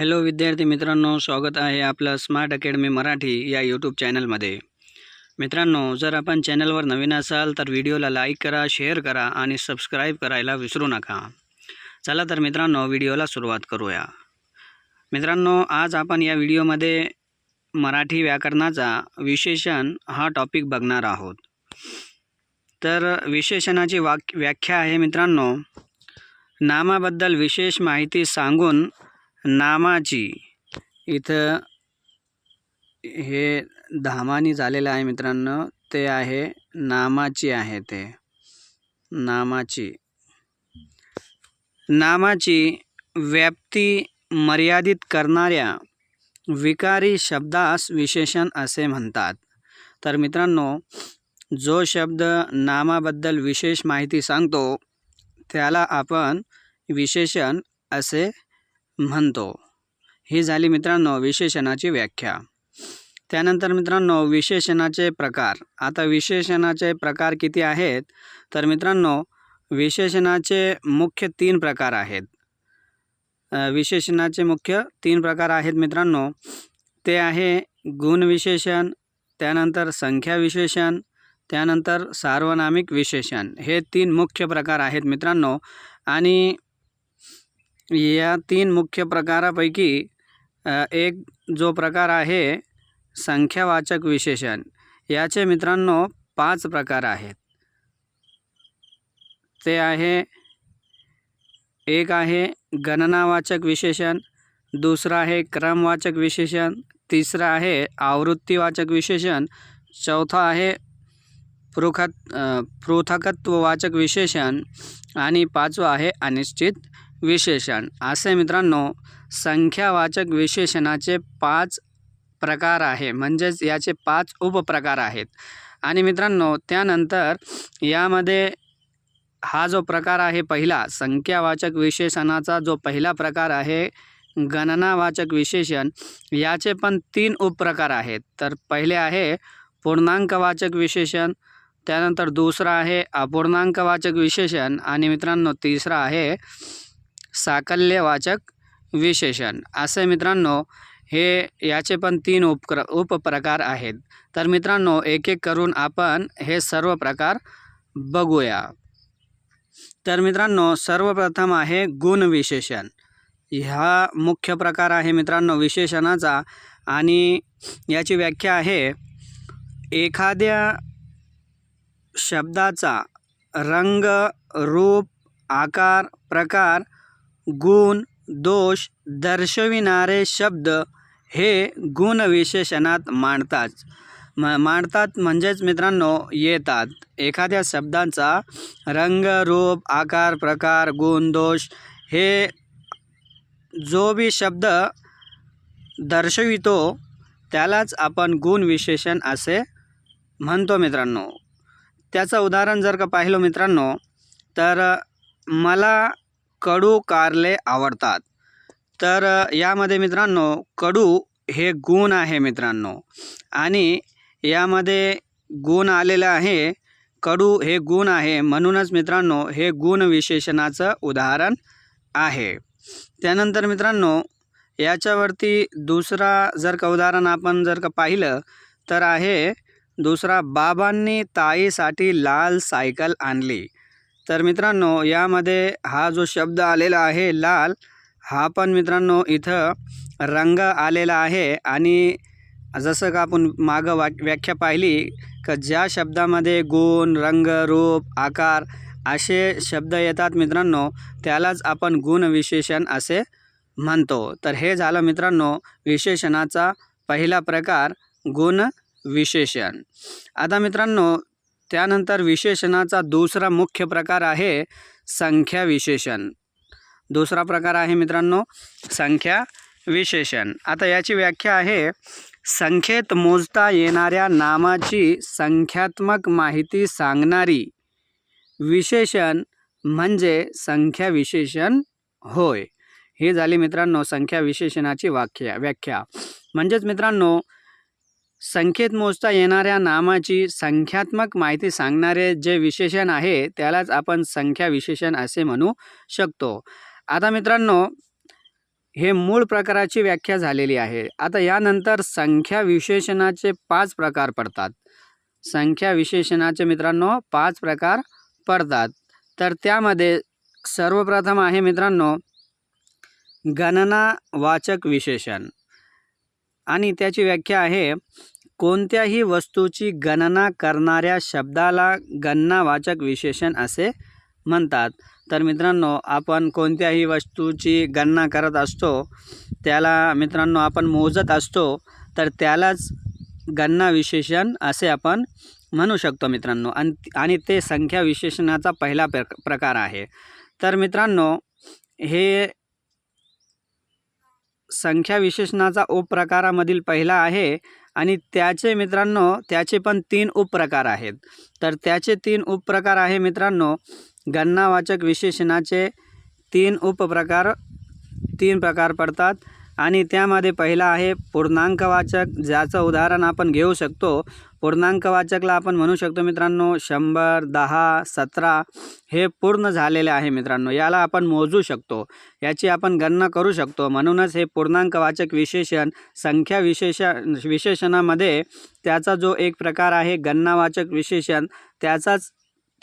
Hello विद्यार्थी मित्रांनो स्वागत आहे आपलं स्मार्ट अकॅडमी मराठी या यूट्यूब चॅनलमध्ये मित्रांनो जर आपण चॅनलवर नवीन असाल तर व्हिडिओला लाईक करा शेअर करा आणि सबस्क्राईब करायला विसरू नका. चला तर मित्रांनो व्हिडिओला सुरुवात करूया. मित्रांनो आज आपण या व्हिडिओमध्ये मराठी व्याकरणाचा विशेषण हा टॉपिक बघणार आहोत. तर विशेषणाची वाक व्याख्या आहे मित्रांनो. नामाबद्दल विशेष माहिती सांगून नामाची. इथं हे धामानी झालेलं आहे मित्रांनो. ते आहे नामाची आहे ते. नामाची. नामाची व्याप्ती मर्यादित करणाऱ्या विकारी शब्दास विशेषण असे म्हणतात. तर मित्रांनो जो शब्द नामाबद्दल विशेष माहिती सांगतो त्याला आपण विशेषण असे म्हणतो. ही झाली मित्रांनो विशेषणाची व्याख्या. त्यानंतर मित्रांनो विशेषणाचे प्रकार. आता विशेषणाचे प्रकार किती आहेत? तर मित्रांनो विशेषणाचे मुख्य तीन प्रकार आहेत. विशेषणाचे मुख्य तीन प्रकार आहेत मित्रांनो. ते आहे गुणविशेषण त्यानंतर संख्या विशेषण त्यानंतर सार्वनामिक विशेषण. हे तीन मुख्य प्रकार आहेत मित्रांनो. आणि या तीन मुख्य प्रकारापैकी एक जो प्रकार आहे संख्यावाचक विशेषण. याचे मित्रांनो पाच प्रकार आहेत. ते आहे एक आहे गणनावाचक विशेषण दुसरं आहे क्रमवाचक विशेषण तिसरं आहे आवृत्तीवाचक विशेषण चौथा आहे पृथक पृथकत्ववाचक विशेषण आणि पाचवं आहे अनिश्चित विशेषण. असे मित्रांनो संख्यावाचक विशेषणाचे पाच प्रकार आहे. म्हणजेच याचे पाच उपप्रकार आहेत. आणि मित्रांनो त्यानंतर यामध्ये हा जो प्रकार आहे पहिला संख्यावाचक विशेषणाचा जो पहिला प्रकार आहे गणनावाचक विशेषण याचे पण तीन उपप्रकार आहेत. तर पहिले आहे पूर्णांकवाचक विशेषण त्यानंतर दुसरा आहे अपूर्णांकवाचक विशेषण आणि मित्रांनो तिसरा आहे साकल्यवाचक विशेषण. असे मित्रांनो हे याचे पण तीन उपक्र उपप्रकार आहेत. तर मित्रांनो एक एक करून आपण हे सर्व प्रकार बघूया. तर मित्रांनो सर्वप्रथम आहे गुणविशेषण ह्या मुख्य प्रकार आहे मित्रांनो विशेषणाचा आणि याची व्याख्या आहे एखाद्या शब्दाचा रंग रूप आकार प्रकार गुण दोष दर्शविणारे शब्द हे गुणविशेषणात मांडतात म मांडतात म्हणजेच मित्रांनो येतात. एखाद्या शब्दांचा रंग रूप आकार प्रकार गुण दोष हे जो बी शब्द दर्शवितो त्यालाच आपण गुणविशेषण असे म्हणतो मित्रांनो. त्याचं उदाहरण जर का पाहिलं मित्रांनो तर मला कडू कारले आवडतात. तर यामध्ये मित्रांनो कडू हे गुण आहे मित्रांनो. आणि यामध्ये गुण आलेलं आहे कडू हे गुण आहे. म्हणूनच मित्रांनो हे गुण विशेषणाचं उदाहरण आहे. त्यानंतर मित्रांनो याच्यावरती दुसरा जर का उदाहरण आपण जर का पाहिलं तर आहे दुसरा बाबांनी ताईसाठी लाल सायकल आणली. तर मित्रांनो यामध्ये हा जो शब्द आलेला आहे लाल हा पण मित्रांनो इथं रंग आलेला आहे. आणि जसं का आपण मागं वाक व्याख्या पाहिली का ज्या शब्दामध्ये गुण रंग रूप आकार असे शब्द येतात मित्रांनो त्यालाच आपण गुणविशेषण असे म्हणतो. तर हे झालं मित्रांनो विशेषणाचा पहिला प्रकार गुण विशेषण. आता मित्रांनो त्यानंतर विशेषणाचा दुसरा मुख्य प्रकार आहे संख्या विशेषण. दुसरा प्रकार आहे मित्रांनो संख्या विशेषण. आता याची व्याख्या आहे संख्येत मोजता येणाऱ्या नामाची संख्यात्मक माहिती सांगणारी विशेषण म्हणजे संख्या विशेषण होय. हे झाली मित्रांनो संख्या विशेषणाची व्याख्या व्याख्या. म्हणजेच मित्रांनो संख्येत मोजता येणाऱ्या नामाची संख्यात्मक माहिती सांगणारे जे विशेषण आहे त्यालाच आपण संख्या विशेषण असे म्हणू शकतो. आता मित्रांनो हे मूळ प्रकाराची व्याख्या झालेली आहे. आता यानंतर संख्या विशेषणाचे पाच प्रकार पडतात. संख्या विशेषणाचे मित्रांनो पाच प्रकार पडतात. तर त्यामध्ये सर्वप्रथम आहे मित्रांनो गणनावाचक विशेषण. आणि त्याची व्याख्या आहे कोणत्याही वस्तूची गणना करणाऱ्या शब्दाला गणनावाचक विशेषण असे म्हणतात. तर मित्रांनो आपण कोणत्याही वस्तूची गणना करत असतो त्याला मित्रांनो आपण मोजत असतो तर त्यालाच गणना विशेषण असे आपण म्हणू शकतो मित्रांनो. आणि आणि ते संख्या विशेषणाचा पहिला प्र प्रकार आहे. तर मित्रांनो हे संख्या विशेषणाचा उपप्रकारामधील पहिला आहे आणि त्याचे मित्रांनो त्याचे पण तीन उपप्रकार आहेत. तर त्याचे तीन उपप्रकार आहे मित्रांनो गणनावाचक विशेषणाचे तीन उपप्रकार तीन प्रकार पडतात. आणि त्यामध्ये पहिला आहे पूर्णांकवाचक ज्याचं उदाहरण आपण घेऊ शकतो. पूर्णांकवाचकला आपण म्हणू शकतो मित्रांनो शंभर दहा सतरा हे पूर्ण झालेले आहे मित्रांनो. याला आपण मोजू शकतो. याची आपण गणना करू शकतो. म्हणूनच हे पूर्णांकवाचक विशेषण संख्या विशेष विशेषणामध्ये त्याचा जो एक प्रकार आहे गणनावाचक विशेषण त्याचाच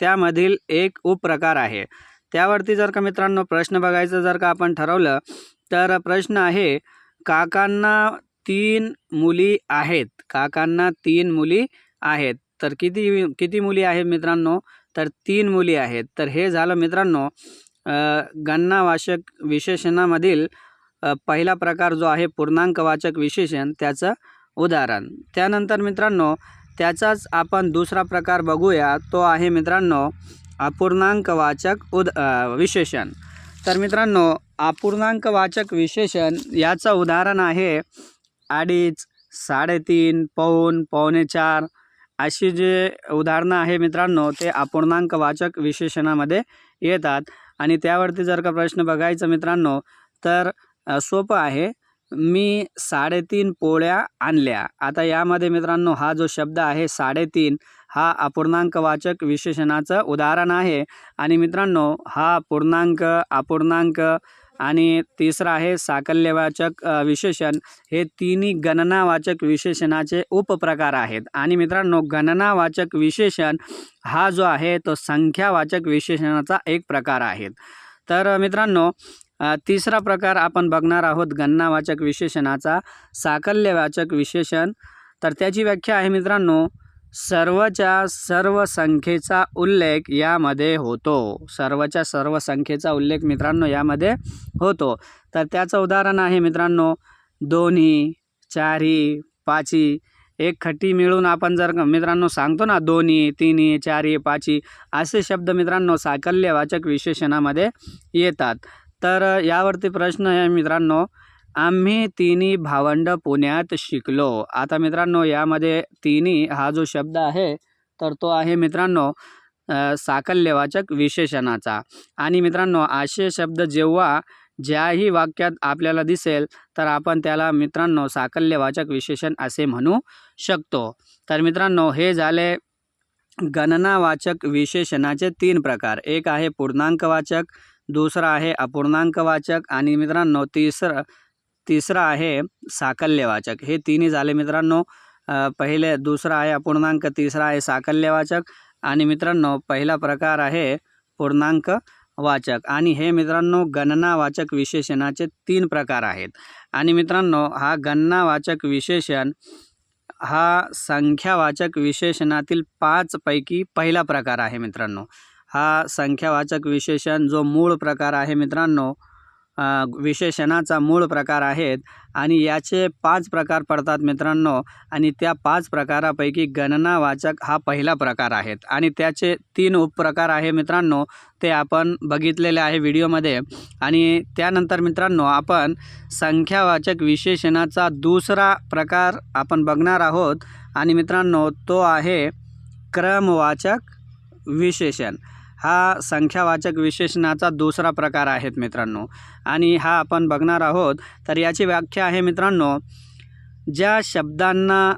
त्यामधील एक उपप्रकार आहे. त्यावरती जर का मित्रांनो प्रश्न बघायचं जर का आपण ठरवलं तर प्रश्न आहे काकांना तीन मुली आहेत. काकांना तीन मुली आहेत. तर किती किती मुली आहेत मित्रांनो? तर तीन मुली आहेत. तर हे झालं मित्रांनो गणनावाचक विशेषणामधील पहिला प्रकार जो आहे पूर्णांकवाचक विशेषण त्याचं उदाहरण. त्यानंतर मित्रांनो त्याचाच आपण दुसरा प्रकार बघूया. तो आहे मित्रांनो अपूर्णांकवाचक उद विशेषण. तर मित्रांनो अपूर्णांकवाचक विशेषण याचं उदाहरण आहे अडीच साडेतीन पाऊण पावणे चार. अशी जे उदाहरणं आहे मित्रांनो ते अपूर्णांकवाचक विशेषणामध्ये येतात. आणि त्यावरती जर का प्रश्न बघायचा मित्रांनो तर सोपं आहे. मी साडेतीन पोळ्या आणल्या. आता यामध्ये मित्रांनो हा जो शब्द आहे साडेतीन हा अपूर्णांकवाचक विशेषणाचं उदाहरण आहे. आणि मित्रांनो हा पूर्णांक अपूर्णांक आणि तिसरा आहे साकल्यवाचक विशेषण. हे तिन्ही गणनावाचक विशेषणाचे उपप्रकार आहेत. आणि मित्रांनो गणनावाचक विशेषण हा जो आहे तो संख्यावाचक विशेषणाचा एक प्रकार आहे. तर मित्रांनो तिसरा प्रकार आपण बघणार आहोत गणनावाचक विशेषणाचा. साकल्यवाचक विशेषण. तर त्याची व्याख्या आहे मित्रांनो सर्वच्या सर्व संख्येचा उल्लेख यामध्ये होतो. सर्वच्या सर्व संख्येचा उल्लेख मित्रांनो यामध्ये होतो. तर त्याचं उदाहरण आहे मित्रांनो दोन्ही चारही पाची एक खट्टी मिळून आपण जर मित्रांनो सांगतो ना दोन्ही तिन्ही चारी पाची असे शब्द मित्रांनो साकल्यवाचक विशेषणामध्ये येतात. तर यावरती प्रश्न आहे मित्रांनो आम्ही तिन्ही भावंड पुण्यात शिकलो. आता मित्रांनो यामध्ये तिन्ही हा जो शब्द आहे तर तो आहे मित्रांनो साकल्यवाचक विशेषणाचा. आणि मित्रांनो असे शब्द जेव्हा ज्याही वाक्यात आपल्याला दिसेल तर आपण त्याला मित्रांनो साकल्यवाचक विशेषण असे म्हणू शकतो. तर मित्रांनो हे झाले गणनावाचक विशेषणाचे तीन प्रकार. एक आहे पूर्णांकवाचक दुसरा आहे अपूर्णांकवाचक आणि मित्रांनो तिसरं तिसरं आहे साकल्यवाचक. हे तिन्ही झाले मित्रांनो. पहिले दुसरा आहे अपूर्णांक तिसरा आहे साकल्यवाचक. आणि मित्रांनो पहिला प्रकार आहे पूर्णांक वाचक. आणि हे मित्रांनो गणनावाचक विशेषणाचे तीन प्रकार आहेत. आणि मित्रांनो हा गणनावाचक विशेषण हा संख्यावाचक विशेषणातील पाचपैकी पहिला प्रकार आहे मित्रांनो. हा संख्यावाचक विशेषण जो मूळ प्रकार आहे मित्रांनो विशेषणाचा मूळ प्रकार आहेत आणि याचे पाच प्रकार पडतात मित्रांनो. आणि त्या पाच प्रकारापैकी गणनावाचक हा पहिला प्रकार आहेत. आणि त्याचे तीन उपप्रकार आहे मित्रांनो. ते आपण बघितलेले आहे व्हिडिओमध्ये. आणि त्यानंतर मित्रांनो आपण संख्यावाचक विशेषणाचा दुसरा प्रकार आपण बघणार आहोत. आणि मित्रांनो तो आहे क्रमवाचक विशेषण. हा संख्यावाचक विशेषणाचा दुसरा प्रकार आहेत मित्रांनो. आणि हा आपण बघणार आहोत. तर याची व्याख्या आहे मित्रांनो ज्या शब्दांना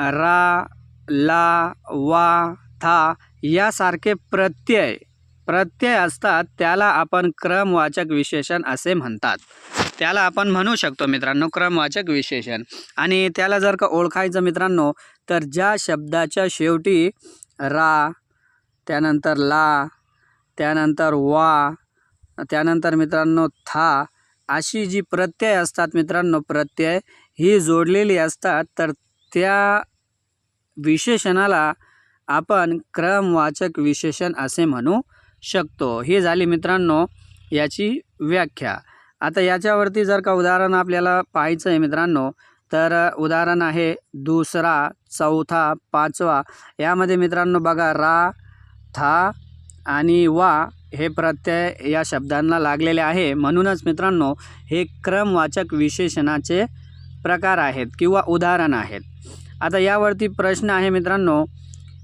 रा ला वा था यासारखे प्रत्यय प्रत्यय असतात त्याला आपण क्रमवाचक विशेषण असे म्हणतात. त्याला आपण म्हणू शकतो मित्रांनो क्रमवाचक विशेषण. आणि त्याला जर का ओळखायचं मित्रांनो तर ज्या शब्दाच्या शेवटी रा त्यानंतर ला त्यानंतर वा त्यानंतर मित्रांनो था. अशी जी प्रत्यय असतात मित्रांनो प्रत्यय ही जोडलेली असतात तर त्या विशेषणाला आपण क्रमवाचक विशेषण असे म्हणू शकतो. ही झाली मित्रांनो याची व्याख्या. आता याच्यावरती जर का उदाहरण आपल्याला पाहायचं आहे मित्रांनो तर उदाहरण आहे दुसरा चौथा पाचवा. यामध्ये मित्रांनो बघा रा था आणि वा हे प्रत्यय या शब्दांना लागलेले आहे. म्हणूनच मित्रांनो हे क्रमवाचक विशेषणाचे प्रकार आहेत किंवा उदाहरण आहेत. आता यावरती प्रश्न आहे मित्रांनो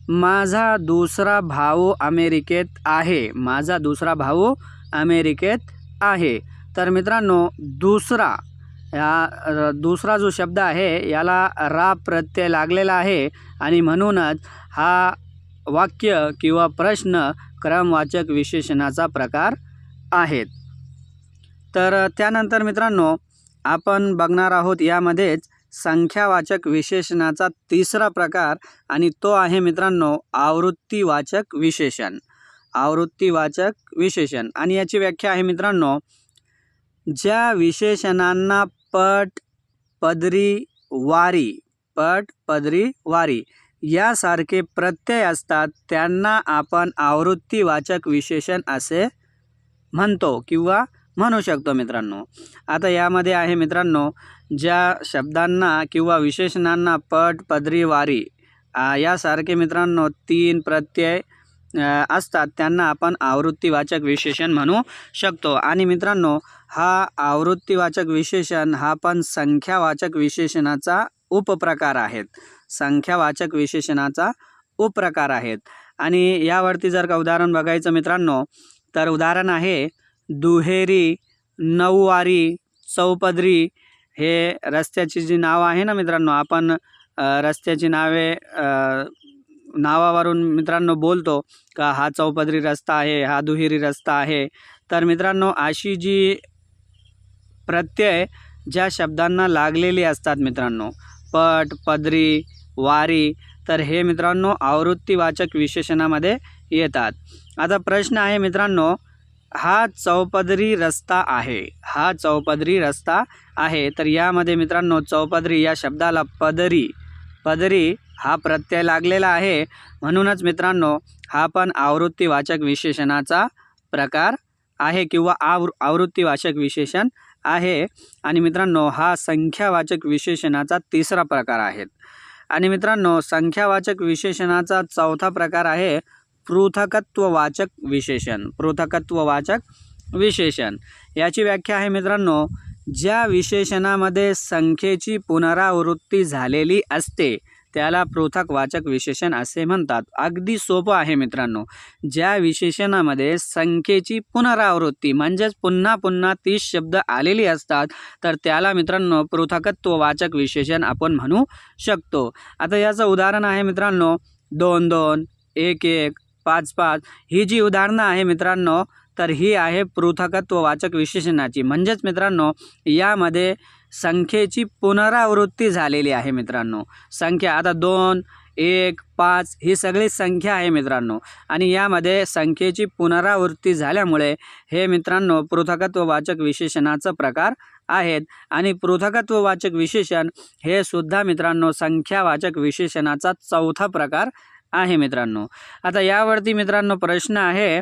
माझा दुसरा भाऊ अमेरिकेत आहे. माझा दुसरा भाऊ अमेरिकेत आहे. तर मित्रांनो दुसरा या दुसरा जो शब्द आहे याला रा प्रत्यय लागलेला आहे. आणि म्हणूनच हा वाक्य किंवा प्रश्न क्रमवाचक विशेषणाचा प्रकार आहेत. तर त्यानंतर मित्रांनो आपण बघणार आहोत यामध्येच संख्यावाचक विशेषणाचा तिसरा प्रकार आणि तो आहे मित्रांनो आवृत्तीवाचक विशेषण. आवृत्तीवाचक विशेषण. आणि याची व्याख्या आहे मित्रांनो ज्या विशेषणांना पट पदरी वारी पट पदरी वारी यासारखे प्रत्यय असतात त्यांना आपण आवृत्तीवाचक विशेषण असे म्हणतो किंवा म्हणू शकतो मित्रांनो. आता यामध्ये आहे मित्रांनो ज्या शब्दांना किंवा विशेषणांना पट पदरी वारी यासारखे मित्रांनो तीन प्रत्यय असतात त्यांना आपण आवृत्तीवाचक विशेषण म्हणू शकतो. आणि मित्रांनो हा आवृत्तीवाचक विशेषण हा पण संख्यावाचक विशेषणाचा उपप्रकार आहेत. संख्यावाचक विशेषणाचा उपप्रकार आहेत. आणि यावरती जर का उदाहरण बघायचं मित्रांनो तर उदाहरण आहे दुहेरी नऊवारी चौपदरी हे रस्त्याची जी नावं आहे ना मित्रांनो आपण रस्त्याची नावे नावावरून मित्रांनो बोलतो का हा चौपदरी रस्ता आहे हा दुहेरी रस्ता आहे. तर मित्रांनो अशी जी प्रत्यय ज्या शब्दांना लागलेली असतात मित्रांनो पट पदरी वारी तर हे मित्रांनो आवृत्तीवाचक विशेषणामध्ये येतात. आता प्रश्न आहे मित्रांनो हा चौपदरी रस्ता आहे हा चौपदरी रस्ता आहे तर यामध्ये मित्रांनो चौपदरी या शब्दाला पदरी पदरी हा प्रत्यय लागलेला आहे. म्हणूनच मित्रांनो हा पण आवृत्तीवाचक विशेषणाचा प्रकार आहे किंवा आव आवृत्तीवाचक विशेषण आहे. आणि मित्रांनो हा संख्यावाचक विशेषणाचा तिसरा प्रकार आहे. आणि मित्रांनो संख्यावाचक विशेषणाचा चौथा प्रकार आहे पृथकत्ववाचक विशेषण. पृथकत्ववाचक विशेषण. याची व्याख्या आहे मित्रांनो ज्या विशेषणामध्ये संख्येची पुनरावृत्ती झालेली असते त्याला पृथकवाचक विशेषण असे म्हणतात. अगदी सोपं आहे मित्रांनो. ज्या विशेषणामध्ये संख्येची पुनरावृत्ती म्हणजेच पुन्हा पुन्हा तीस शब्द आलेली असतात तर त्याला मित्रांनो पृथकत्ववाचक विशेषण आपण म्हणू शकतो. आता याचं उदाहरण आहे मित्रांनो. दोन दोन एक एक पाच पाच ही जी उदाहरणं आहे मित्रांनो तर ही आहे पृथकत्ववाचक विशेषणाची. म्हणजेच मित्रांनो यामध्ये संख्येची पुनरावृत्ती झालेली आहे मित्रांनो. संख्या आता दोन एक पाच ही सगळी संख्या आहे मित्रांनो. आणि यामध्ये संख्येची पुनरावृत्ती झाल्यामुळे हे मित्रांनो पृथकत्ववाचक विशेषणाचं प्रकार आहेत. आणि पृथकत्ववाचक विशेषण हे सुद्धा मित्रांनो संख्यावाचक विशेषणाचा चौथा प्रकार आहे मित्रांनो. आता यावरती मित्रांनो प्रश्न आहे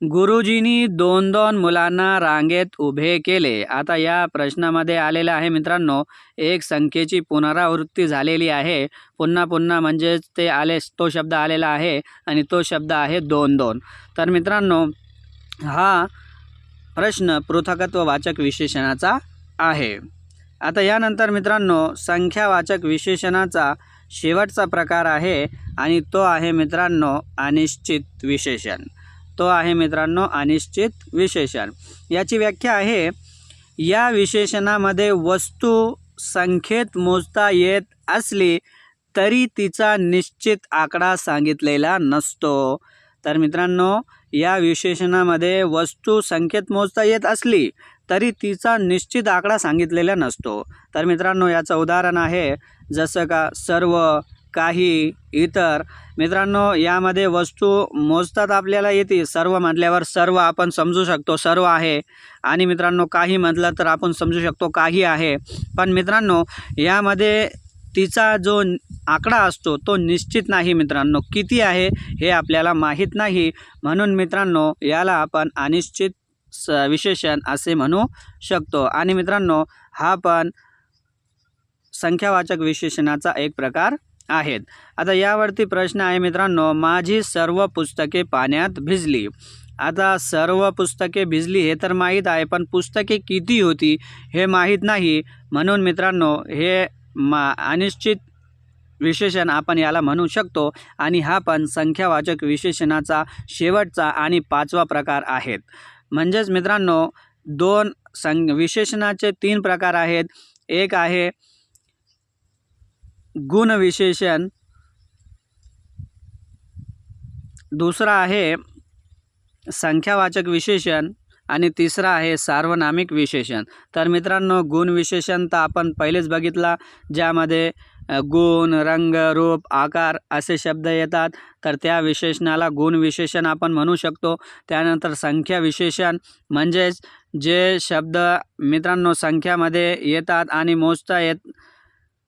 गुरुजींनी दोन दोन मुलांना रांगेत उभे केले. आता या प्रश्नामध्ये आलेलं आहे मित्रांनो एक संख्येची पुनरावृत्ती झालेली आहे. पुन्हा पुन्हा म्हणजेच ते आले तो शब्द आलेला आहे आणि तो शब्द आहे दोन दोन. तर मित्रांनो हा प्रश्न पृथकत्ववाचक विशेषणाचा आहे. आता यानंतर मित्रांनो संख्यावाचक विशेषणाचा शेवटचा प्रकार आहे आणि तो आहे मित्रांनो अनिश्चित विशेषण तो आहे मित्रांनो अनिश्चित विशेषण. याची व्याख्या आहे या विशेषणामध्ये वस्तू संख्येत मोजता येत असली तरी तिचा निश्चित आकडा सांगितलेला नसतो. तर मित्रांनो या विशेषणामध्ये वस्तू संख्येत मोजता येत असली तरी तिचा निश्चित आकडा सांगितलेला नसतो. तर मित्रांनो याचं उदाहरण आहे जसं का सर्व काही इतर. मित्रांनो यामध्ये वस्तू मोजतात आपल्याला येते सर्व म्हटल्यावर सर्व आपण समजू शकतो सर्व आहे. आणि मित्रांनो काही म्हटलं तर आपण समजू शकतो काही आहे. पण मित्रांनो यामध्ये तिचा जो आकडा असतो तो निश्चित नाही मित्रांनो. किती आहे हे आपल्याला माहीत नाही. म्हणून मित्रांनो याला आपण अनिश्चित स विशेषण असे म्हणू शकतो. आणि मित्रांनो हा पण संख्यावाचक विशेषणाचा एक प्रकार आहेत. आता यावरती प्रश्न आहे मित्रांनो माझी सर्व पुस्तके पाण्यात भिजली. आता सर्व पुस्तके भिजली हे तर माहीत आहे पण पुस्तके किती होती हे माहीत नाही. म्हणून मित्रांनो हे मा अनिश्चित विशेषण आपण याला म्हणू शकतो आणि हा पण संख्यावाचक विशेषणाचा शेवटचा आणि पाचवा प्रकार आहेत. म्हणजेच मित्रांनो दोन सं विशेषणाचे तीन प्रकार आहेत. एक आहे गुणविशेषण. दुसरा आहे संख्यावाचक विशेषण आणि तिसरा आहे सार्वनामिक विशेषण. तर मित्रांनो गुणविशेषण तर आपण पहिलेच बघितला ज्यामध्ये गुण रंग रूप आकार असे शब्द येतात. तर त्या विशेषणाला गुणविशेषण आपण म्हणू शकतो. त्यानंतर संख्या विशेषण म्हणजेच जे शब्द मित्रांनो संख्यामध्ये येतात आणि मोजता येत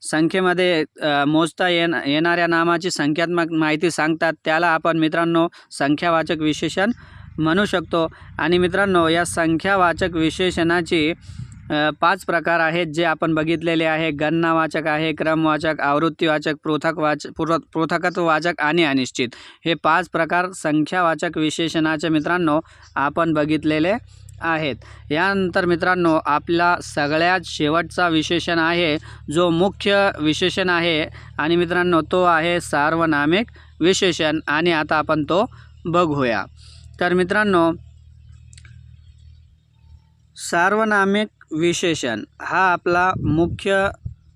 संख्येमध्ये मोजता येण येणाऱ्या नामाची संख्यात्मक माहिती सांगतात. त्याला आपण मित्रांनो संख्यावाचक विशेषण म्हणू शकतो. आणि मित्रांनो या संख्यावाचक विशेषणाची पाच प्रकार आहेत जे आपण बघितलेले आहे गणनावाचक आहे क्रमवाचक आवृत्तीवाचक पृथकवाच पृ पृथकत्ववाचक आणि अनिश्चित. हे पाच प्रकार संख्यावाचक विशेषणाचे मित्रांनो आपण बघितलेले आहेत. यानंतर मित्रांनो आपला सगळ्यात शेवटचा विशेषण आहे जो मुख्य विशेषण आहे आणि मित्रांनो तो आहे सार्वनामिक विशेषण आणि आता आपण तो बघूया. तर मित्रांनो सार्वनामिक विशेषण हा आपला मुख्य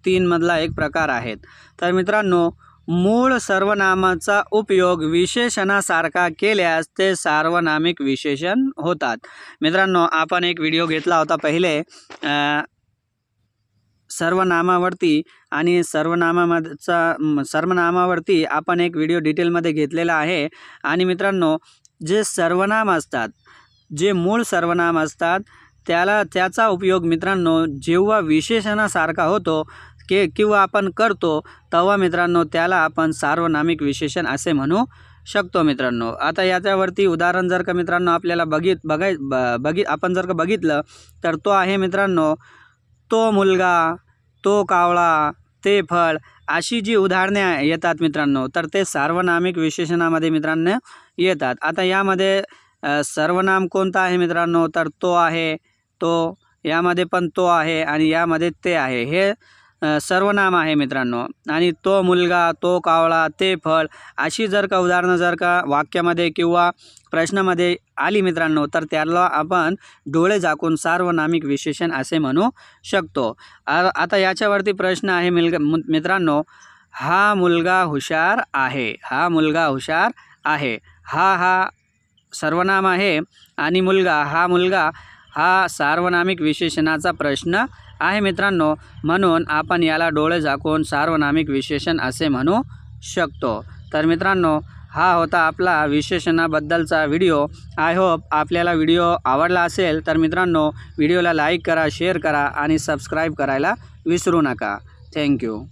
तीनमधला एक प्रकार आहेत तर मित्रांनो मूळ सर्वनामाचा उपयोग विशेषणासारखा केल्यास ते सार्वनामिक विशेषण होतात. मित्रांनो आपण एक व्हिडिओ घेतला होता पहिले. सर्वनामावरती आणि सर्वनामामधचा सर्वनामावरती आपण एक व्हिडिओ डिटेलमध्ये घेतलेला आहे. आणि मित्रांनो जे सर्वनाम असतात जे मूळ सर्वनाम असतात त्याला त्याचा उपयोग मित्रांनो जेव्हा विशेषणासारखा होतो के किंवा आपण करतो तेव्हा मित्रांनो त्याला आपण सार्वनामिक विशेषण असे म्हणू शकतो मित्रांनो. आता याच्यावरती उदाहरण जर का मित्रांनो आपल्याला बघित बघाय ब बघित आपण जर का बघितलं तर तो आहे मित्रांनो तो मुलगा तो कावळा ते फळ अशी जी उदाहरणे येतात मित्रांनो तर ते सार्वनामिक विशेषणामध्ये मित्रांनो येतात. आता यामध्ये सर्वनाम कोणता आहे मित्रांनो तर तो आहे तो यामध्ये पण तो आहे आणि यामध्ये ते आहे. हे सर्वनाम आहे मित्रांनो. आणि तो मुलगा तो कावळा ते फळ अशी जर का उदाहरणं जर का वाक्यामध्ये किंवा प्रश्नामध्ये आली मित्रांनो तर त्याला आपण डोळे झाकून सार्वनामिक विशेषण असे म्हणू शकतो. आता याच्यावरती प्रश्न आहे मिलग मु- मित्रांनो हा मुलगा हुशार आहे. हा मुलगा हुशार आहे. हा हा सर्वनाम आहे. आणि मुलगा हा मुलगा हा सार्वनामिक विशेषणाचा प्रश्न आहे मित्रांनो म्हणून आपण याला डोळे झाकून सार्वनामिक विशेषण असे म्हणू शकतो. तर मित्रांनो हा होता आपला विशेषणाबद्दलचा व्हिडिओ. आय होप आपल्याला व्हिडिओ आवडला असेल. तर मित्रांनो व्हिडिओला लाईक करा शेअर करा आणि सबस्क्राईब करायला विसरू नका. थँक्यू.